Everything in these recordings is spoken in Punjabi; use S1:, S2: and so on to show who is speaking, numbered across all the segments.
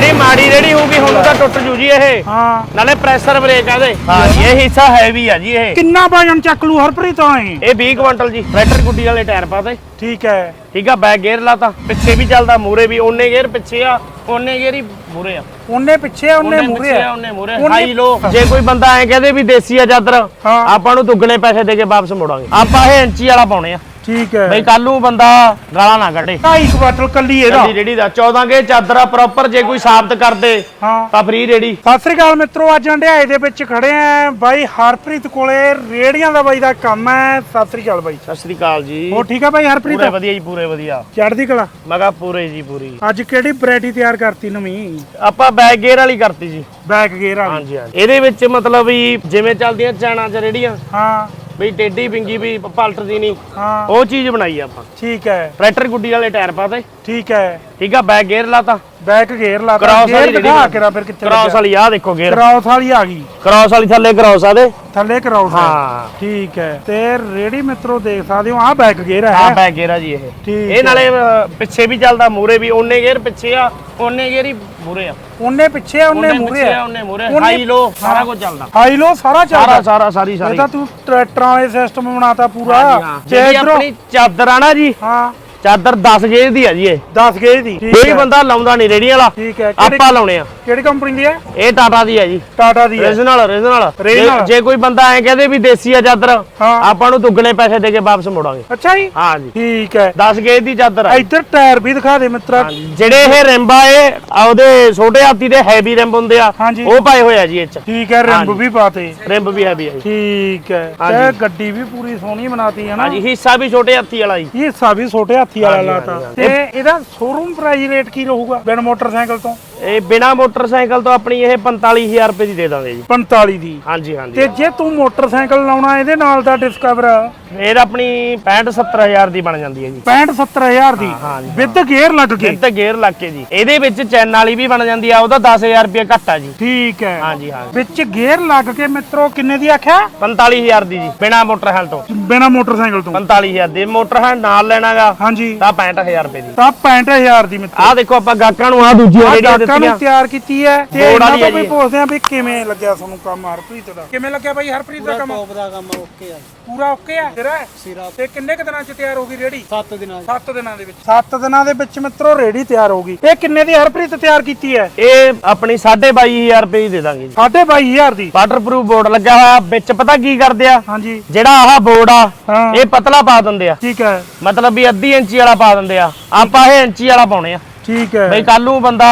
S1: ਜਿਹੜੀ ਮਾੜੀ ਰੇੜੀ ਹੋਊਗੀ ਹੁਣ ਤਾਂ ਟੁੱਟ ਜੂ ਜੀ ਇਹ।
S2: ਹਾਂ।
S1: ਨਾਲੇ ਪ੍ਰੈਸ਼ਰ ਬ੍ਰੇਕ ਆ ਇਹਦੇ। ਹਾਂ ਜੀ ਇਹ ਹਿੱਸਾ ਹੈਵੀ ਆ ਜੀ ਇਹ।
S2: ਕਿੰਨਾ ਵਜਨ ਚੱਕ ਲੂ ਹਰਪ੍ਰੀਤ ਆਏ
S1: ਇਹ 20 ਕੁਇੰਟਲ ਜੀ ਟਰੈਕਟਰ ਗੁੱਡੀ ਵਾਲੇ ਟਾਇਰ ਪਾਤੇ
S2: ਠੀਕ ਹੈ।
S1: ਠੀਕ ਆ ਬੈਕ ਗੇਅਰ ਲਾਤਾ। ਪਿੱਛੇ ਵੀ ਚੱਲਦਾ ਮੂਰੇ ਵੀ ਓਨੇ ਗੇਅਰ ਪਿੱਛੇ ਆ ਓਨੇ ਗੇਅਰ ਹੀ ਮੂਰੇ ਆ।
S2: ਉਹਨੇ ਪਿੱਛੇ ਉਹਨੇ ਮੂਰੇ
S1: ਆ। ਓਨੇ ਮੂਰੇ ਹਾਈ ਲੋ ਜੇ ਕੋਈ ਬੰਦਾ ਐ ਕਹਦੇ ਵੀ ਦੇਸੀ ਆ ਚਾਦਰ
S2: ਹਾਂ।
S1: ਆਪਾਂ ਨੂੰ ਦੁੱਗਣੇ ਪੈਸੇ ਦੇ ਕੇ ਵਾਪਸ ਮੋੜਾਂਗੇ। ਆਪਾਂ ਇਹ ਇੰਚੀ ਵਾਲਾ ਪਾਉਣੇ ਆ।
S2: ਠੀਕ ਹੈ।
S1: ਬਈ ਕੱਲ ਨੂੰ ਬੰਦਾ ਗਾਲਾਂ ਨਾ ਕੱਢੇ।
S2: ਢਾਈ ਕੁਆਟਰ ਕੱਲੀ ਇਹਦਾ।
S1: ਗੱਡੀ ਰੇੜੀ ਦਾ 14 ਗੇ ਚਾਦਰ ਪ੍ਰੋਪਰ ਜੇ ਕੋਈ ਸਾਬਤ ਕਰ ਦੇ
S2: ਹਾਂ।
S1: ਤਾਂ ਫ੍ਰੀ ਰੇੜੀ
S2: ਸਤਿ ਸ੍ਰੀ ਅਕਾਲ ਮਿੱਤਰੋ ਅੱਜ ਹੰਡਿਆਏ ਦੇ ਵਿੱਚ ਖੜੇ ਆ ਬਾਈ ਹਰਪ੍ਰੀਤ ਕੋਲੇ ਰੇੜੀਆਂ ਦਾ ਬਾਈ ਦਾ ਕੰਮ ਹੈ। ਸਤਿ ਸ੍ਰੀ ਅਕਾਲ ਬਾਈ।
S1: ਸਤਿ ਸ੍ਰੀ ਅਕਾਲ ਜੀ।
S2: ਹੋ ਠੀਕ ਆ ਬਾਈ ਹਰਪ੍ਰੀਤ?
S1: ਪੂਰੇ ਵਧੀਆ ਜੀ ਪੂਰੇ ਵਧੀਆ।
S2: ਚੜ੍ਹਦੀ ਕਲਾ?
S1: ਮੈਂ ਕਿਹਾ ਪੂਰੇ ਜੀ ਪੂਰੀ।
S2: ਅੱਜ ਕਿਹੜੀ ਵੈਰਾਈਟੀ ਤਿਆਰ ਕਰਤੀ ਨਵੀਂ?
S1: ਆਪਾਂ ਬੈਕ ਗੇਅਰ ਵਾਲੀ ਕਰਤੀ ਜੀ।
S2: ਬੈਕ ਗੇਅਰ ਵਾਲੀ।
S1: ਹਾਂਜੀ ਹਾਂਜੀ। ਇਹਦੇ ਵਿੱਚ ਮਤਲਬ ਵੀ ਜਿਵੇਂ ਚੱਲਦੀਆਂ ਚਾਣਾ ਚ ਰੇੜੀਆਂ
S2: ਹਾਂ।
S1: ਬਈ ਟੇਢੀ ਪਿੰਗੀ ਵੀ ਪਲਟਦੀ ਨਹੀਂ।
S2: ਹਾਂ।
S1: ਉਹ ਚੀਜ਼ ਬਣਾਈ ਆਪਾਂ।
S2: ਠੀਕ ਹੈ।
S1: ਟਰੈਕਟਰ ਗੁੱਡੀ ਵਾਲੇ ਟਾਇਰ ਪਾਤੇ।
S2: ਠੀਕ ਹੈ।
S1: ਠੀਕ ਆ ਬੈਕ ਗੇਅਰ ਲਾਤਾ।
S2: ਬੈਕ ਗੇਅਰ ਲਾ
S1: ਕ੍ਰਾਸ ਵਾਲੀ
S2: ਦਿਖਾ
S1: ਰੇੜੀ
S2: ਕੇ ਰਾ ਫਿਰ ਕਿੱਥੇ
S1: ਕ੍ਰਾਸ ਵਾਲੀ ਆ ਦੇਖੋ ਗੇਅਰ
S2: ਕ੍ਰਾਸ ਵਾਲੀ ਆ ਗਈ।
S1: ਕ੍ਰਾਸ ਵਾਲੀ ਥੱਲੇ ਕ੍ਰਾਸ ਆ ਦੇ।
S2: ਥੱਲੇ ਕ੍ਰਾਸ ਹੈ। ਠੀਕ ਹੈ। ਤੇ ਰੇੜੀ ਮਿੱਤਰੋ ਦੇਖ ਸਕਦੇ ਹੋ ਆ ਬੈਕ ਗੇਅਰ
S1: ਆ
S2: ਹੈ?
S1: ਬੈਕ ਗੇਅਰ ਆ ਜੀ ਇਹ।
S2: ਠੀਕ
S1: ਇਹ ਨਾਲੇ ਅ, ਪਿੱਛੇ ਵੀ ਚੱਲਦਾ ਮੂਰੇ ਵੀ। ਓਨੇ ਗੇਅਰ ਪਿੱਛੇ ਆ ਓਨੇ ਗੇਅਰ ਹੀ ਮੂਰੇ ਆ।
S2: ਉਹਨੇ ਪਿੱਛੇ ਉਹਨੇ ਮੂਰੇ
S1: ਆ। ਓਨੇ ਮੂਰੇ
S2: ਉਹਨੇ-
S1: ਹਾਈ ਲੋ ਸਾਰਾ ਕੁਝ ਚੱਲਦਾ।
S2: ਹਾਈ ਲੋ ਸਾਰਾ
S1: ਸਾਰਾ
S2: ਚੱਲਦਾ।
S1: ਸਾਰਾ ਸਾਰੀ
S2: ਇਹ
S1: ਸਾਰੀ।
S2: ਤਾਂ ਤੂੰ ਟਰੈਕਟਰਾਂ ਵਾਲੇ ਸਿਸਟਮ ਬਣਾਤਾ ਪੂਰਾ।
S1: ਹਾਂਜੀ, ਹਾਂ।
S2: ਜੇ
S1: ਜਿਹੜੀ
S2: ਇੱਧਰੋਂ
S1: ਆਪਣੀ ਚਾਦਰ ਆ ਨਾ ਜੀ।
S2: ਹਾਂ।
S1: ਚਾਦਰ 10 ਗੇਜ ਦੀ ਆ ਜੀ ਇਹ।
S2: 10 ਗੇਜ ਦੀ। ਠੀਕ
S1: ਕੋਈ
S2: ਹੈ।
S1: ਬੰਦਾ ਲਾਉਂਦਾ ਨਹੀਂ ਰੇੜੀ ਵਾਲਾ।
S2: ਠੀਕ ਹੈ।
S1: ਆਪਾਂ ਲਾਉਣੇ ਆ।
S2: ਕਿਹੜੀ ਕੰਪਨੀ ਦੀ ਹੈ?
S1: ਇਹ ਟਾਟਾ ਦੀ ਆ ਜੀ।
S2: ਟਾਟਾ ਦੀ ਹੈ।
S1: Regional regional
S2: Original।
S1: ਜੇ ਕੋਈ ਬੰਦਾ ਐ ਕਹਦੇ ਵੀ ਦੇਸੀ ਆ ਚਾਦਰ
S2: ਹਾਂ।
S1: ਆਪਾਂ ਨੂੰ ਦੁੱਗਣੇ ਪੈਸੇ ਦੇ ਕੇ ਵਾਪਸ ਮੋੜਾਂਗੇ।
S2: ਅੱਛਾ ਜੀ।
S1: ਹਾਂ ਜੀ।
S2: ਠੀਕ ਹੈ।
S1: 10 ਗੇਜ ਦੀ ਚਾਦਰ ਆ
S2: ਇੱਧਰ ਟਾਇਰ ਵੀ ਦਿਖਾ ਦੇ ਮਿੱਤਰਾ।
S1: ਜਿਹੜੇ ਇਹ ਰਿੰਬ ਆ ਇਹ ਆ ਉਹਦੇ ਛੋਟੇ ਹਾਥੀ ਦੇ ਹੈਵੀ ਰਿੰਬ ਹੁੰਦੇ ਆ
S2: ਹਾਂਜੀ।
S1: ਉਹ ਪਾਏ ਹੋਏ ਆ ਜੀ ਇਹ ਚ।
S2: ਠੀਕ ਹੈ ਰਿੰਬ
S1: ਹਾਂਜੀ।
S2: ਵੀ ਪਾਤੇ
S1: ਰਿੰਬ ਵੀ ਹੈਵੀ ਆ ਜੀ।
S2: ਠੀਕ ਹੈ। ਤੇ
S1: ਹਾਂਜੀ।
S2: ਗੱਡੀ ਵੀ ਪੂਰੀ ਸੋਹਣੀ ਬਣਾਤੀ ਹੈ ਨਾ।
S1: ਹਾਂਜੀ ਹਿੱਸਾ ਵੀ ਛੋਟੇ ਹਾਥੀ ਵਾਲਾ ਜੀ।
S2: ਇਹ ਹਿੱਸਾ ਵੀ ਛੋਟੇ ਹਾਥੀ ਵਾਲਾ
S1: ਹਾਂਜੀ,
S2: ਲਾਤਾ।
S1: ਹਾਂਜੀ,
S2: ਤੇ ਇਹਦਾ ਸ਼ੋਰੂਮ ਪ੍ਰਾਈਸ ਰੇਟ ਕੀ ਰਹੂਗਾ ਬਿਨ ਮੋਟਰਸਾਈਕਲ ਤੋਂ?
S1: ਇਹ ਬਿਨਾ ਮੋਟਰਸਾਈਕਲ ਤੋਂ ਆਪਣੀ ਇਹ 45000 ਰੁਪਏ ਦੀ ਦੇ ਦਾਂਗੇ ਜੀ।
S2: 45 ਦੀ?
S1: ਹਾਂਜੀ ਹਾਂਜੀ।
S2: ਤੇ ਜੇ ਤੂੰ ਮੋਟਰਸਾਈਕਲ ਲਾਉਣਾ ਇਹਦੇ ਨਾਲ ਦਾ ਡਿਸਕਵਰ
S1: ਫੇਰ ਆਪਣੀ 65 70000 ਦੀ ਬਣ ਜਾਂਦੀ ਹੈ ਜੀ।
S2: 65 70000 ਦੀ? ਵਿਦ ਗੇਅਰ ਲੱਗ ਕੇ?
S1: ਤੇ ਗੇਅਰ ਲੱਗ ਕੇ ਜੀ। ਇਹਦੇ ਵਿੱਚ ਚੈਨ ਵਾਲੀ ਵੀ ਬਣ ਜਾਂਦੀ ਆ ਉਹਦਾ 10000 ਰੁਪਏ ਘੱਟ ਆ ਜੀ।
S2: ਠੀਕ ਹੈ।
S1: ਹਾਂਜੀ ਹਾਂ
S2: ਵਿੱਚ ਗੇਅਰ ਲੱਗ ਕੇ ਮਿੱਤਰੋ ਕਿੰਨੇ ਦੀ ਆਖਿਆ?
S1: 45000 ਦੀ ਜੀ ਬਿਨਾ ਮੋਟਰਸਾਈਕਲ ਤੋਂ।
S2: ਬਿਨਾ ਮੋਟਰਸਾਈਕਲ ਤੋਂ?
S1: 45000 ਦੀ। ਮੋਟਰਸਾਈਕਲ ਨਾਲ ਲੈਣਾਗਾ
S2: ਹਾਂਜੀ
S1: ਤਾਂ 65000 ਰੁਪਏ ਦੀ।
S2: ਤਾਂ 65000 ਦੀ ਮਿੱਤਰੋ।
S1: ਆਹ ਦੇਖੋ ਆਪਾਂ ਗਾਹਕਾਂ ਨੂੰ ਆ ਦੂਜੀਆਂ
S2: ਆਹ ਨੂੰ
S1: ਦਿੱਤੀਆਂ
S2: ਤਿਆਰ ਕੀਤੀ ਹੈ ਤੇ ਇਹਨਾਂ ਤੋਂ ਵੀ। ਪੁੱਛਦੇ ਆ ਵੀ ਕਿਵੇਂ ਲੱਗਿਆ ਤੁਹਾਨੂੰ ਕੰਮ ਹਰਪ੍ਰੀਤ ਦਾ? ਕਿਵੇਂ ਲੱਗਿਆ ਬਾਈ ਹਰਪ੍ਰੀਤ ਦਾ ਕੰਮ?
S3: ਟੌਪ ਦਾ ਕੰਮ ਓਕੇ ਆ
S2: ਪੂਰਾ ਓਕੇ ਆ? ਤੇਰਾ
S3: ਸਿਰਾ।
S2: ਤੇ ਕਿੰਨੇ ਕੁ ਦਿਨਾਂ ਚ ਤਿਆਰ ਹੋ ਗਈ ਰੇੜੀ
S3: 7 ਦਿਨਾਂ 'ਚ।
S2: 7 ਦਿਨਾਂ ਦੇ ਵਿੱਚ। 7 ਦਿਨਾਂ ਦੇ ਵਿੱਚ ਮਿੱਤਰੋ ਰੇੜੀ ਤਿਆਰ ਹੋ ਗਈ। ਇਹ ਕਿੰਨੇ ਦੀ ਹਰਪ੍ਰੀਤ ਤਿਆਰ ਕੀਤੀ ਹੈ?
S1: ਇਹ ਆਪਣੀ 22500 ਰੁਪਏ ਦੀ ਦੇ ਦਾਂਗੇ ਜੀ।
S2: 22500 ਦੀ?
S1: ਵਾਟਰਪ੍ਰੂਫ ਬੋਰਡ ਲੱਗਾ ਹੋਇਆ ਵਿੱਚ ਪਤਾ ਕੀ ਕਰਦੇ ਆ?
S2: ਹਾਂਜੀ।
S1: ਜਿਹੜਾ ਆਹ ਬੋਰਡ ਆ ਇਹ ਪਤਲਾ ਪਾ ਦਿੰਦੇ ਆ।
S2: ਠੀਕ ਹੈ।
S1: ਮਤਲਬ ਵੀ ਅੱਧੀ ਇੰਚੀ ਵਾਲਾ ਪਾ ਦਿੰਦੇ ਆ। ਆਪਾਂ ਇਹ ਇੰਚੀ ਵਾਲਾ ਪਾਉਣੇ ਆ।
S2: ਠੀਕ ਹੈ।
S1: ਬਈ ਕੱਲ ਨੂੰ ਬੰਦਾ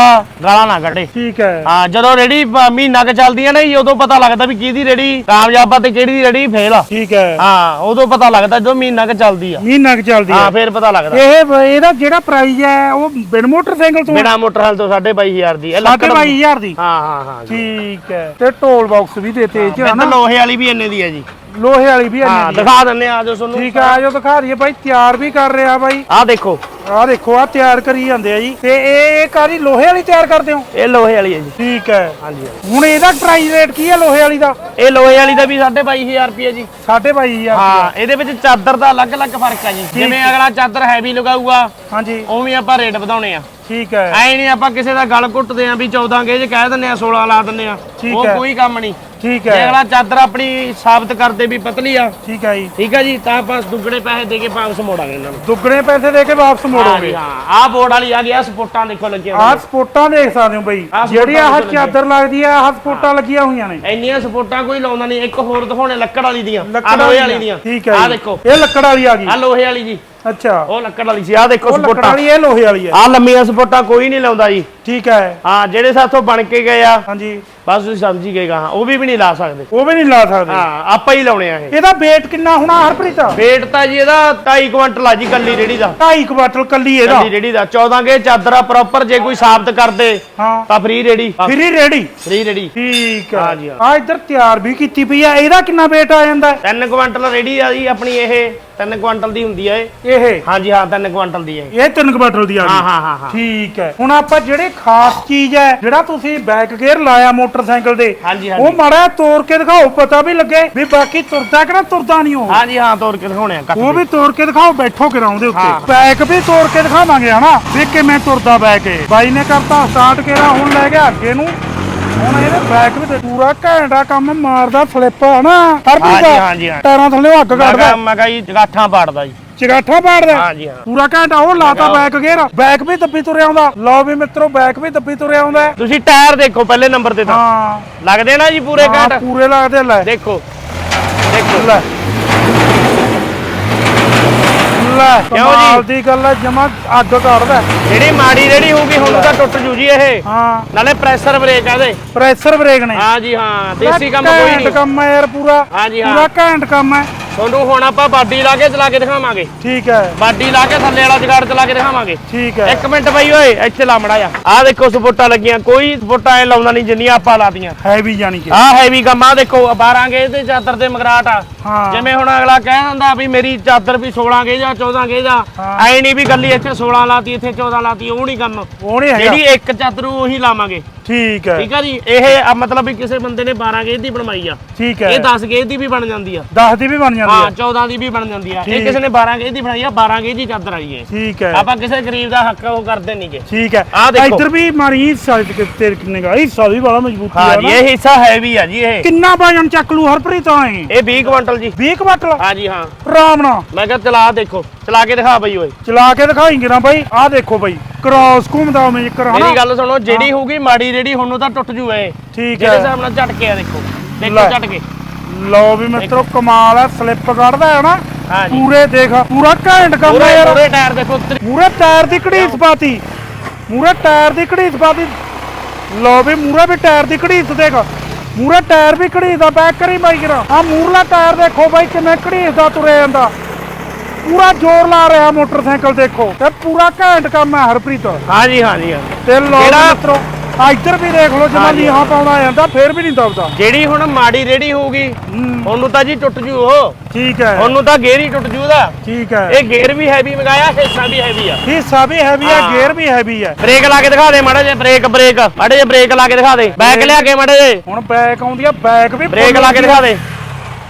S1: ਗਾਲਾਂ ਨਾ ਕੱਢੇ।
S2: ਠੀਕ ਹੈ।
S1: ਹਾਂ ਜਦੋਂ ਰੇੜੀ ਮਹੀਨਾ ਕ ਚੱਲਦੀ ਆ ਨਾ ਜੀ ਉਦੋਂ ਪਤਾ ਲੱਗਦਾ ਵੀ ਕਿਹਦੀ ਰੇੜੀ ਕਾਮਯਾਬ ਆ ਤੇ ਕਿਹੜੀ ਰੇੜੀ ਫੇਲ ਆ।
S2: ਠੀਕ ਹੈ।
S1: ਹਾਂ ਉਦੋਂ ਪਤਾ ਲੱਗਦਾ ਜਦੋਂ ਮਹੀਨਾ ਕ ਚੱਲਦੀ ਆ।
S2: ਮਹੀਨਾ ਕੁ ਚੱਲਦੀ
S1: ਹਾਂ
S2: ਹੈ
S1: ਫੇਰ ਪਤਾ ਲੱਗਦਾ।
S2: ਇਹ ਇਹਦਾ ਜਿਹੜਾ ਪ੍ਰਾਈਸ ਹੈ ਉਹ ਬਿਨ ਮੋਟਰਸਾਈਕਲ ਤੋਂ
S1: ਬਿਨਾ ਮੋਟਰਸਾਈਕਲ ਤੋਂ 22500 ਦੀ ਇਹ ਲੱਕੜ
S2: 22500 ਦੀ।
S1: ਹਾਂ ਹਾਂ ਹਾਂ।
S2: ਠੀਕ ਹੈ। ਤੇ ਟੋਲ ਬਾਕਸ ਵੀ ਦੇਤੇ ਚ ਹਨਾ
S1: ਲੋਹੇ ਵਾਲੀ ਵੀ ਇੰਨੇ ਦੀ ਹੈ ਜੀ।
S2: ਲੋਹੇ ਵਾਲੀ ਵੀ
S1: ਹਾਂ
S2: ਇੰਨੀ ਦੀ ਹੈ।
S1: ਦਿਖਾ ਦਿੰਨੇ ਆ ਜੋ ਤੁਹਾਨੂੰ।
S2: ਠੀਕ ਹੈ ਆਜੋ ਦਿਖਾ ਦਈਏ। ਬਾਈ ਤਿਆਰ ਵੀ ਕਰ ਰਿਹਾ ਬਾਈ।
S1: ਆਹ ਦੇਖੋ।
S2: ਆਹ ਦੇਖੋ ਆ ਤਿਆਰ ਕਰੀ ਜਾਂਦੇ ਆ ਜੀ। ਤੇ ਇਹ ਇਹ ਕਾਦੀ ਲੋਹੇ ਵਾਲੀ ਤਿਆਰ ਕਰਦੇ ਹੋ?
S1: ਇਹ ਲੋਹੇ ਵਾਲੀ ਹੈ ਜੀ।
S2: ਠੀਕ ਹੈ।
S1: ਹਾਂਜੀ।
S2: ਹੁਣ ਇਹਦਾ ਪ੍ਰਾਈਸ ਰੇਟ ਕੀ ਹੈ ਲੋਹੇ ਵਾਲੀ ਦਾ?
S1: ਇਹ ਲੋਹੇ ਵਾਲੀ ਦਾ ਵੀ 22500 ਰੁਪਏ ਜੀ।
S2: 22500
S1: ਹਾਂ ਇਹਦੇ ਵਿੱਚ ਚਾਦਰ ਦਾ ਅਲੱਗ-ਅਲੱਗ ਫ਼ਰਕ ਆ ਜੀ। ਜਿਵੇਂ ਅਗਲਾ ਚਾਦਰ ਹੈਵੀ ਲਗਾਊਗਾ
S2: ਹਾਂਜੀ।
S1: ਉਵੇਂ ਆਪਾਂ ਰੇਟ ਵਧਾਉਣੇ ਆ।
S2: ਠੀਕ ਹੈ।
S1: ਐ ਨਹੀਂ ਆਪਾਂ ਕਿਸੇ ਦਾ ਗਲ ਘੁੱਟਦੇ ਆ ਵੀ 14 ਗੇਜ ਕਹਿ ਦਿੰਨੇ ਆ 16 ਲਾ ਦਿੰਨੇ ਆ। ਉਹ
S2: ਹੈ।
S1: ਕੋਈ ਕੰਮ ਨਹੀਂ।
S2: ਠੀਕ ਹੈ।
S1: ਅਗਲਾ ਚਾਦਰ ਆਪਣੀ ਸਾਬਤ ਕਰਦੇ ਵੀ ਪਤਲੀ ਆ
S2: ਠੀਕ ਹੈ ਜੀ।
S1: ਠੀਕ ਆ ਜੀ ਤਾਂ ਆਪਾਂ ਦੁੱਗਣੇ ਪੈਸੇ ਦੇ ਕੇ ਵਾਪਸ ਮੋੜਾਂਗੇ ਇਹਨਾਂ ਨੂੰ।
S2: ਦੁੱਗਣੇ ਪੈਸੇ ਦੇ ਕੇ ਵਾਪਸ
S1: ਹਾਂ
S2: ਮੋੜੋਗੇ
S1: ਹਾਂ। ਆਹ ਬੋਰਡ ਵਾਲੀ ਆ ਗਈ ਆ ਸਪੋਰਟਾਂ ਦੇਖੋ ਲੱਗੀਆਂ
S2: ਆਹ ਸਪੋਰਟਾਂ ਦੇਖ ਸਕਦੇ ਹੋ ਬਈ।
S1: ਆਹ
S2: ਜਿਹੜੀ ਆਹ
S1: ਸਪੋਰਟਾਂ
S2: ਚਾਦਰ ਲੱਗਦੀ ਆ ਆਹ ਸਪੋਰਟਾਂ ਲੱਗੀਆਂ ਹੋਈਆਂ ਨੇ।
S1: ਇੰਨੀਆਂ ਸਪੋਰਟਾਂ ਕੋਈ ਲਾਉਂਦਾ ਨਹੀਂ। ਇੱਕ ਹੋਰ ਦਿਖਾਉਣੇ ਲੱਕੜ ਵਾਲੀ ਦੀਆਂ। ਆ
S2: ਲੱਕੜ
S1: ਲੋਹੇ ਵਾਲੀ ਦੀਆਂ।
S2: ਠੀਕ ਹੈ
S1: ਆ
S2: ਜੀ।
S1: ਦੇਖੋ।
S2: ਇਹ ਲੱਕੜ ਵਾਲੀ ਆ ਗਈ।
S1: ਆ ਲੋਹੇ ਵਾਲੀ ਜੀ।
S2: ਅੱਛਾ।
S1: ਉਹ ਲੱਕੜ ਵਾਲੀ ਸੀ। ਆ ਦੇਖੋ
S2: ਲੱਕੜ
S1: ਸਪੋਰਟਾਂ।
S2: ਵਾਲੀ ਇਹ ਲੋਹੇ ਵਾਲੀ
S1: ਆ ਲੰਮੀਆਂ ਸਪੋਰਟਾਂ ਕੋਈ ਨਹੀਂ ਲਾਉਂਦਾ ਜੀ।
S2: ਠੀਕ ਹੈ।
S1: ਹਾਂ ਜਿਹੜੇ ਸਾਥੋਂ ਬਣ ਕੇ ਗਏ ਆ।
S2: ਹਾਂਜੀ।
S1: ਬਸ ਤੁਸੀਂ ਸਮਝ ਗਏ ਹਾਂ ਉਹ ਵੀ ਵੀ ਨਹੀਂ ਲਾ ਸਕਦੇ।
S2: ਉਹ ਵੀ ਨਹੀਂ ਲਾ ਸਕਦੇ।
S1: ਹਾਂ ਆਪਾਂ ਹੀ ਲਾਉਣੇ ਆ ਇਹ।
S2: ਇਹਦਾ weight ਕਿੰਨਾ ਹੋਣਾ ਹਰਪ੍ਰੀਤ?
S1: ਵੇਟ ਤਾਂ ਜੀ ਇਹਦਾ 2.5 ਕੁਇੰਟਲ ਆ ਜੀ ਕੱਲੀ ਰੇੜੀ ਦਾ।
S2: 2.5 ਕੁਆਟਰ ਕੱਲੀ ਇਹਦਾ।
S1: ਕੱਲੀ ਰੇੜੀ ਦਾ। 14 ਗੇ ਚਾਦਰਾ ਪ੍ਰੋਪਰ ਜੇ ਕੋਈ ਸਾਬਤ ਕਰ ਦੇ
S2: ਹਾਂ।
S1: ਤਾਂ ਫ੍ਰੀ ਰੇੜੀ
S2: ਫਰੀ ਰੇੜੀ
S1: ਫ੍ਰੀ ਰੇੜੀ
S2: ਠੀਕ ਹੈ
S1: ਹਾਂ ਜੀ, ਹਾਂ।
S2: ਆ ਇੱਧਰ ਤਿਆਰ ਵੀ ਕੀਤੀ ਪਈ ਆ। ਇਹਦਾ ਕਿੰਨਾ weight ਆ ਜਾਂਦਾ? ਹੈ?
S1: 3 ਕੁਇੰਟਲ ਰੇੜੀ ਆ ਜੀ ਆਪਣੀ ਇਹ। 3 ਕੁਆਂਟਲ ਦੀ ਹੁੰਦੀ ਹੈ ਇਹ।
S2: ਇਹ?
S1: ਹਾਂਜੀ ਹਾਂ 3 ਕੁਆਂਟਲ ਦੀ ਹੈ ਇਹ।
S2: ਇਹ 3 ਕੁਆਟਰ ਦੀ ਆ
S1: ਹਾਂ
S2: ਗਈ।
S1: ਹਾਂ ਹਾਂ ਹਾਂ
S2: ਠੀਕ ਹੈ। ਹੁਣ ਆਪਾਂ ਜਿਹੜੇ ਖਾਸ ਚੀਜ਼ ਹੈ ਜਿਹੜਾ ਤੁਸੀਂ ਬੈਕ ਗੇਅਰ ਲਾਇਆ ਮੋਟਰਸਾਈਕਲ ਦੇ
S1: ਹਾਂਜੀ
S2: ਉਹ ਮਾੜਾ ਤੋੜ ਕੇ ਦਿਖਾਓ ਪਤਾ ਵੀ ਲੱਗੇ ਵੀ ਬਾਕੀ ਤੁਰਦਾ ਕਿ ਨਾ ਤੁਰਦਾ ਨਹੀਂ ਉਹ।
S1: ਹਾਂਜੀ ਹਾਂ ਤੋੜ ਕੇ ਦਿਖਾਉਣੇ ਆ ਕੱਟ
S2: ਉਹ। ਵੀ ਤੋੜ ਕੇ ਦਿਖਾਓ ਬੈਠੋ ਕਿਰਾਉਂ ਦੇ ਉੱਤੇ। ਬੈਕ ਵੀ ਤੋੜ ਕੇ ਦਿਖਾਵਾਂਗੇ ਹਨਾ? ਵੀ ਕਿਵੇਂ ਤੁਰਦਾ ਬੈਕ ਇਹ। ਬਾਈ ਨੇ ਕਰਤਾ ਸਟਾਰਟ ਕਿਹੜਾ ਹੁਣ ਲੈ ਗਿਆ ਅੱਗੇ ਨੂੰ ਹੁਣ ਇਹਨੇ ਬੈਕ ਵੀ ਤੇ ਪੂਰਾ ਘੈਂਟਾ ਕੰਮ ਮਾਰਦਾ ਫਲਿੱਪ ਹਨਾ। ਹਰ
S1: ਹਾਂਜੀ, ਹਾਂਜੀ, ਹਾਂਜੀ।
S2: ਟਾਇਰਾਂ ਥੱਲੇ ਅੱਗ
S1: ਮੈਂ
S2: ਕੱਢਦਾ।
S1: ਕਿਹਾ- ਮੈਂ ਕਿਹਾ ਜੀ ਜਗਾਠਾਂ ਪਾੜਦਾ ਜੀ।
S2: ਚਿਗਾਠਾ ਪਾੜਦਾ?
S1: ਹਾਂਜੀ ਹਾਂ।
S2: ਪੂਰਾ ਘੰਟਾ ਉਹ ਲਾਤਾ ਬੈਕ ਗੇਅਰ ਬੈਕ ਵੀ ਦੱਬੀ ਤੁਰਿਆ ਆਉਂਦਾ। ਲਓ ਵੀ ਮਿੱਤਰੋ ਬੈਕ ਵੀ ਦੱਬੀ ਤੁਰਿਆ ਆਉਂਦਾ। ਹੈ।
S1: ਤੁਸੀਂ ਟਾਇਰ ਦੇਖੋ ਪਹਿਲੇ ਨੰਬਰ ਤੇ ਤਾਂ।
S2: ਹਾਂ।
S1: ਲੱਗਦੇ ਨਾ ਜੀ ਪੂਰੇ
S2: ਹਾਂ,
S1: ਘੰਟ?
S2: ਪੂਰੇ ਲੱਗਦੇ ਲੈ।
S1: ਦੇਖੋ। ਦੇਖੋ।
S2: ਲੈ। ਲੈ
S1: ਕਿਉਂ
S2: ਕਮਾਲ
S1: ਜੀ?
S2: ਦੀ ਗੱਲ ਹੈ ਜਮਾ ਅੱਗ ਕੱਢਦਾ
S1: ਜਿਹੜੀ ਮਾੜੀ ਜਿਹੜੀ ਹੋਊਗੀ ਹੁਣ ਤਾਂ ਟੁੱਟ ਜੂ ਜੀ ਇਹ।
S2: ਹਾਂ।
S1: ਨਾਲੇ ਪ੍ਰੈਸ਼ਰ ਬ੍ਰੇਕ ਆ ਇਹਦੇ।
S2: ਪ੍ਰੈਸ਼ਰ ਬ੍ਰੇਕ ਨੇ।
S1: ਹਾਂ ਜੀ ਹਾਂ। ਦੇਸੀ ਕੰਮ ਕੋਈ ਨਹੀਂ।
S2: ਕੰਮ ਹੈ ਯਾਰ ਪੂਰਾ।
S1: ਹਾਂਜੀ, ਹਾਂ।
S2: ਪੂਰਾ ਘੈਂਟ ਕੰਮ ਹੈ।
S1: ਤੁਹਾਨੂੰ ਹੁਣ ਆਪਾਂ ਬਾਡੀ ਲਾ ਕੇ ਚਲਾ ਕੇ ਦਿਖਾਵਾਂਗੇ।
S2: ਠੀਕ ਹੈ।
S1: ਬਾਡੀ ਲਾ ਕੇ ਥੱਲੇ ਵਾਲਾ ਜਗਾੜ ਚਲਾ ਕੇ ਦਿਖਾਵਾਂਗੇ।
S2: ਠੀਕ ਹੈ।
S1: ਇੱਕ ਮਿੰਟ ਬਈ ਓਏ ਇੱਥੇ ਲਾ ਮੜਾ ਜਾ ਆਹ ਦੇਖੋ ਸਪੋਰਟਾਂ ਲੱਗੀਆਂ। ਕੋਈ ਸਪੋਰਟਾਂ ਐ ਲਾਉਂਦਾ ਨਹੀਂ ਜਿੰਨੀਆਂ ਆਪਾਂ ਲਾਤੀਆਂ
S2: ਹੈਵੀ ਜਾਨੀ ਕਿ।
S1: ਆਹ ਹੈਵੀ ਕੰਮ ਆ ਦੇਖੋ 12 ਗੇਜ ਤੇ ਚਾਦਰ ਤੇ ਮਗਰਾਟ ਆ।
S2: ਹਾਂ।
S1: ਜਿਵੇਂ ਹੁਣ ਅਗਲਾ ਕਹਿ ਦਿੰਦਾ ਵੀ ਮੇਰੀ ਚਾਦਰ ਵੀ 16 ਗੇਜ ਆ 14 ਗੇਜ ਆ
S2: ਹਾਂ।
S1: ਐ ਨਹੀਂ ਵੀ ਗੱਲੀ ਇੱਥੇ 16 ਲਾਤੀ ਇੱਥੇ 14 ਲਾਤੀ ਉਹ ਨਹੀਂ ਕੰਮ।
S2: ਉਹ ਨਹੀਂ ਹੈਗਾ।
S1: ਜਿਹੜੀ ਇੱਕ ਚਾਦਰ ਉਹੀ ਲਾਵਾਂਗੇ।
S2: ਠੀਕ ਹੈ।
S1: ਠੀਕ ਆ ਜੀ? ਇਹ ਆ ਮਤਲਬ ਵੀ ਕਿਸੇ ਬੰਦੇ ਨੇ 12 ਗੇਜ ਦੀ ਬਣਵਾਈ ਆ।
S2: ਠੀਕ ਹੈ।
S1: ਇਹ 10 ਗੇਜ ਦੀ ਵੀ ਬਣ ਜਾਂਦੀ ਆ।
S2: 10 ਦੀ ਵੀ ਬਣ ਜਾਂਦੀ
S1: ਹਾਂ
S2: ਹੈ
S1: 14 ਦੀ ਵੀ ਬਣ ਜਾਂਦੀ ਆ। ਇਹ
S2: ਠੀਕ।
S1: ਕਿਸੇ ਨੇ 12 ਗੇਜ ਦੀ ਬਣਾਈ ਆ 12 ਗੇਜ ਦੀ ਚਾਦਰ ਆਈ ਹੈ
S2: ਠੀਕ ਹੈ।
S1: ਆਪਾਂ ਕਿਸੇ ਗਰੀਬ ਦਾ ਹੱਕ ਉਹ ਕਰਦੇ ਨਹੀਂਗੇ
S2: ਠੀਕ ਹੈ।
S1: ਆਹ ਦੇਖੋ।
S2: ਇੱਧਰ ਵੀ ਮਾਰੀ ਸਾਈਡ ਕਿਤੇ ਕਿੰਨੇ ਗਾ ਹਿੱਸਾ ਵੀ ਬੜਾ ਮਜ਼ਬੂਤੀ
S1: ਜੀ
S2: ਨਾ।
S1: ਇਹ ਹਿੱਸਾ ਹੈਵੀ ਆ ਜੀ ਇਹ।
S2: ਕਿੰਨਾ ਵਜਨ ਚੱਕ ਲੂ ਹਰਪ੍ਰੀਤ ਆਏ।
S1: ਇਹ 20 ਕੁਇੰਟਲ ਜੀ।
S2: 20 ਕਵਾਟਲ
S1: ਹਾਂ ਜੀ ਹਾਂ।
S2: ਆਰਾਮ ਨਾਲ।
S1: ਮੈਂ ਕਿਹਾ ਚਲਾ ਦੇਖੋ ਚਲਾ ਕੇ ਦਿਖਾ ਬਈ ਓਏ।
S2: ਚਲਾ ਕੇ ਦਿਖਾਏਂਗੇ ਨਾ ਬਾਈ। ਆਹ ਦੇਖੋ ਬਾਈ ਕ੍ਰਾਸ ਘੁੰਮਦਾ ਉਵੇਂ ਜਿਕਰ ਹਨਾ
S1: ਮੇਰੀ ਗੱਲ ਸੁਣੋ ਜਿਹੜੀ ਹੋਊਗੀ ਮਾੜੀ ਜਿਹੜੀ ਹੁਣ ਨੂੰ ਤਾਂ ਟੁੱਟ ਜੂ
S2: ਠੀਕ
S1: ਜਿਹੜੇ
S2: ਹੈ।
S1: ਹਿਸਾਬ ਨਾਲ ਝਟਕੇ ਆ ਦੇਖੋ। ਦੇਖੋ। ਝਟਕੇ।
S2: ਲਓ ਵੀ ਮਿੱਤਰੋ ਕਮਾਲ ਹੈ ਸਲਿੱਪ ਕੱਢਦਾ ਹੈ ਨਾ। ਪੂਰੇ ਦੇਖ ਪੂਰਾ ਘੈਂਟ ਕੰਮ
S1: ਪੂਰੇ
S2: ਹੈ ਯਾਰ।
S1: ਪੂਰੇ ਟਾਇਰ ਦੇਖੋ
S2: ਮੂਰੇ ਟਾਇਰ ਦੀ ਘੜੀਸ ਪਾਤੀ ਮੂਰੇ ਟਾਇਰ ਦੀ ਘੜੀਸ ਪਾਤੀ ਲਓ ਵੀ ਮੂਰੇ ਵੀ ਟਾਇਰ ਦੀ ਘੜੀਸ ਦੇਖ। ਮੂਰੇ ਟਾਇਰ ਵੀ ਘੜੀਸਦਾ ਬੈਕ ਕਰੀ ਬਾਈ ਕਰਾ ਆ ਮੂਰਲਾ ਟਾਇਰ ਦੇਖੋ ਬਾਈ ਕਿਵੇਂ ਘੜੀਸਦਾ ਤੁਰਿਆ ਜਾਂਦਾ। ਪੂਰਾ ਜ਼ੋਰ ਲਾ ਰਿਹਾ ਮੋਟਰਸਾਈਕਲ ਦੇਖੋ ਤੇ ਪੂਰਾ ਘੈਂਟ ਕੰਮ ਹੈ ਹਰਪ੍ਰੀਤ।
S1: ਹਾਂ ਜੀ ਹਾਂ ਜੀ ਹਾਂ।
S2: ਤੇ ਵੀ
S1: ਜਿਹੜਾ-
S2: ਮਿੱਤਰੋ। ਆ ਇੱਧਰ ਵੀ ਦੇਖ ਲਓ
S1: ਹਾਂਜੀ।
S2: ਲੀਹਾਂ ਪਾਉਂਦਾ ਜਾਂਦਾ ਫੇਰ ਵੀ ਨਹੀਂ ਦਬਦਾ।
S1: ਜਿਹੜੀ ਹੁਣ ਮਾੜੀ ਰੇੜੀ ਹੋਊਗੀ ਉਹਨੂੰ ਤਾਂ ਜੀ ਟੁੱਟ ਜੂ ਉਹ।
S2: ਠੀਕ ਹੈ।
S1: ਉਹਨੂੰ ਤਾਂ ਗੇਰ ਹੀ ਟੁੱਟ ਜੂ ਉਹਦਾ
S2: ਠੀਕ ਹੈ।
S1: ਇਹ ਗੇਰ ਵੀ ਹੈਵੀ ਮੰਗਾਇਆ ਹਿੱਸਾ ਵੀ ਹੈਵੀ ਆ।
S2: ਹਿੱਸਾ ਵੀ ਹੈਵੀ ਹਾਂ। ਗੇਅਰ ਵੀ ਹੈਵੀ ਹੈ
S1: ਬ੍ਰੇਕ ਲਾ ਕੇ ਦਿਖਾ ਦੇ ਮਾੜਾ ਜੇ ਬ੍ਰੇਕ ਬ੍ਰੇਕ। ਮਾੜੇ ਜੇ ਬ੍ਰੇਕ ਲਾ ਕੇ ਦਿਖਾ ਦੇ। ਬੈਕ ਲਿਆ ਕੇ ਮਾੜੇ ਜੇ
S2: ਹੁਣ ਬੈਕ ਆਉਂਦੀ ਆ ਬੈਕ ਵੀ
S1: ਬ੍ਰੇਕ ਲਾ ਕੇ
S2: ਆ।
S1: ਦਿਖਾ ਦੇ।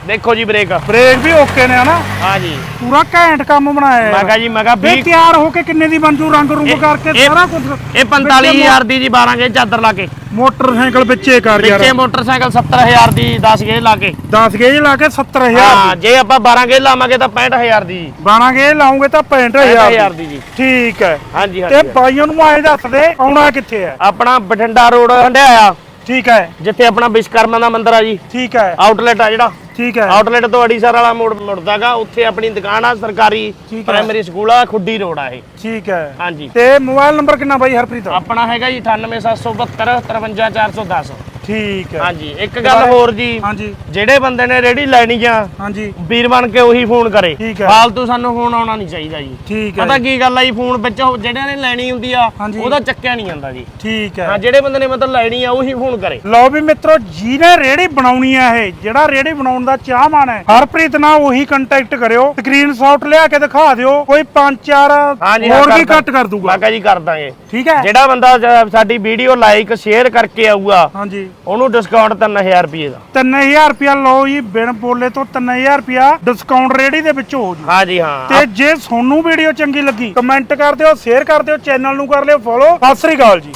S1: ਦੇਖੋ ਜੀ ਬ੍ਰੇਕ
S2: ਬ੍ਰੇਕ ਵੀ ਓਕੇ ਨੇ ਹਨਾ?
S1: ਹਾਂ ਜੀ।
S2: ਪੂਰਾ ਘੈਂਟ ਕੰਮ ਬਣਾਇਆ
S1: ਮੈਂ ਕਹਾ ਜੀ ਮੈਂ ਕਹਾ
S2: ਇਹ
S1: 20
S2: ਤਿਆਰ ਹੋ ਕੇ ਕਿੰਨੇ ਦੀ ਬਣ ਜੂ? ਰੰਗ ਰੁੰਗ
S1: ਇਹ-
S2: ਕਰਕੇ ਸਾਰਾ ਕੁਝ
S1: ਇਹ 45000 ਦੀ ਜੀ 12 ਗੇ ਚਾਦਰ ਲਾ ਕੇ।
S2: ਮੋਟਰਸਾਈਕਲ ਵਿੱਚੇ ਕਰ ਯਾਰ।
S1: ਵਿੱਚੇ ਮੋਟਰਸਾਈਕਲ 70000 ਦੀ 10 ਗੇ ਲਾ ਕੇ।
S2: 10 ਗੇਜ ਲਾ ਕੇ 70000
S1: ਹਾਂ ਜੇ ਆਪਾਂ 12 ਗੇ ਲਾਵਾਂਗੇ ਤਾਂ 65000 ਦੀ ਜੀ।
S2: 12 ਗੇਜ ਲਾਉਂਗੇ ਤਾਂ 65000
S1: 65000 ਦੀ। ਜੀ।
S2: ਠੀਕ ਹੈ।
S1: ਹਾਂਜੀ
S2: ਤੇ
S1: ਹਾਂਜੀ।
S2: ਬਾਈਆਂ ਨੂੰ ਆਏ ਦੱਸ ਦੇ ਆਉਣਾ ਕਿੱਥੇ ਹੈ?
S1: ਆਪਣਾ ਬਠਿੰਡਾ ਰੋਡ ਹੰਡਿਆਇਆ।
S2: ਠੀਕ ਹੈ।
S1: ਜਿੱਥੇ ਆਪਣਾ ਵਿਸ਼ਕਰਮਾ ਦਾ ਮੰਦਿਰ ਆ ਜੀ।
S2: ਠੀਕ ਹੈ।
S1: ਆਊਟਲੈਟ ਆ ਜਿਹੜਾ।
S2: ਠੀਕ ਹੈ।
S1: ਆਊਟਲੈਟ ਤੋਂ ਅੜੀਸਰ ਵਾਲਾ ਮੋੜ ਮੁੜਦਾਗਾ ਉੱਥੇ ਆਪਣੀ ਦੁਕਾਨ ਆ ਸਰਕਾਰੀ। ਪ੍ਰਾਇਮਰੀ ਸਕੂਲ ਆ ਖੁੱਡੀ ਰੋਡ ਆ ਇਹ।
S2: ਠੀਕ ਹੈ।
S1: ਹਾਂਜੀ।
S2: ਤੇ ਮੋਬਾਈਲ ਨੰਬਰ ਕਿੰਨਾ ਬਾਈ ਹਰਪ੍ਰੀਤ?
S1: ਆਪਣਾ ਹੈਗਾ ਜੀ 98772 53410
S2: ਠੀਕ ਹੈ।
S1: ਹਾਂਜੀ ਇੱਕ ਗੱਲ ਹੋਰ ਜੀ।
S2: ਹਾਂਜੀ।
S1: ਜਿਹੜੇ ਬੰਦੇ ਨੇ ਰੇੜੀ ਲੈਣੀ ਆ
S2: ਹਾਂਜੀ।
S1: ਵੀਰ ਬਣ ਕੇ ਉਹੀ ਫੋਨ ਕਰੇ।
S2: ਠੀਕ ਹੈ।
S1: ਫਾਲਤੂ ਸਾਨੂੰ ਫੋਨ ਆਉਣਾ ਨਹੀਂ ਚਾਹੀਦਾ ਜੀ।
S2: ਠੀਕ ਹੈ
S1: ਪਤਾ ਕੀ ਗੱਲ ਆ ਜੀ ਫੋਨ ਵਿੱਚ ਜਿਹੜਿਆਂ ਨੇ ਲੈਣੀ ਹੁੰਦੀ ਆ। ਉਹਦਾ ਚੱਕਿਆ ਨਹੀਂ ਜਾਂਦਾ ਜੀ।
S2: ਠੀਕ
S1: ਹਾਂ।
S2: ਹੈ
S1: ਜਿਹੜੇ ਬੰਦੇ ਨੇ ਮਤਲਬ ਲੈਣੀ ਆ ਉਹੀ ਫੋਨ ਕਰੇ।
S2: ਲਓ ਵੀ ਮਿੱਤਰੋ ਜਿਹਨੇ ਰੇੜੀ ਬਣਾਉਣੀ ਆ ਇਹ ਜਿਹੜਾ ਰੇੜੀ ਬਣਾਉਣ ਦਾ ਚਾਹਵਾਨ ਹੈ ਹਰਪ੍ਰੀਤ ਨਾਲ ਉਹੀ ਕੰਟੈਕਟ ਕਰਿਓ। ਸਕਰੀਨਸ਼ਾਟ ਲਿਆ ਕੇ ਦਿਖਾ ਦਿਓ ਕੋਈ 5-4
S1: ਹਾਂਜੀ ਹਾਂ,
S2: ਹੋਰ ਵੀ
S1: ਕਰ
S2: ਘੱਟ ਕਰ ਦੂਗਾ।
S1: ਮੈਂ ਕਹਾਂ ਜੀ ਕਰ ਦਾਂਗੇ
S2: ਠੀਕ ਹੈ।
S1: ਜਿਹੜਾ ਬੰਦਾ ਸਾਡੀ ਵੀਡੀਓ ਲਾਈਕ ਸ਼ੇਅਰ ਕਰਕੇ ਆਊਗਾ
S2: ਹਾਂਜੀ।
S1: ਉਹਨੂੰ ਡਿਸਕਾਊਂਟ 3000 ਰੁਪਏ ਦਾ।
S2: 3000 ਰੁਪਿਆ ਲਓ ਜੀ ਬਿਨ ਬੋਲੇ ਤੋਂ 3000 ਰੁਪਿਆ ਡਿਸਕਾਊਂਟ ਰੇੜੀ ਦੇ ਵਿੱਚੋਂ ਹੋ ਜੂ।
S1: ਹਾਂਜੀ ਹਾਂ।
S2: ਤੇ ਜੇ ਤੁਹਾਨੂੰ ਵੀਡੀਓ ਚੰਗੀ ਲੱਗੀ ਕਮੈਂਟ ਕਰ ਦਿਓ ਸ਼ੇਅਰ ਕਰ ਦਿਓ ਚੈਨਲ ਨੂੰ ਕਰ ਲਿਓ ਫੋਲੋ ਸਤਿ ਸ੍ਰੀ ਅਕਾਲ ਜੀ।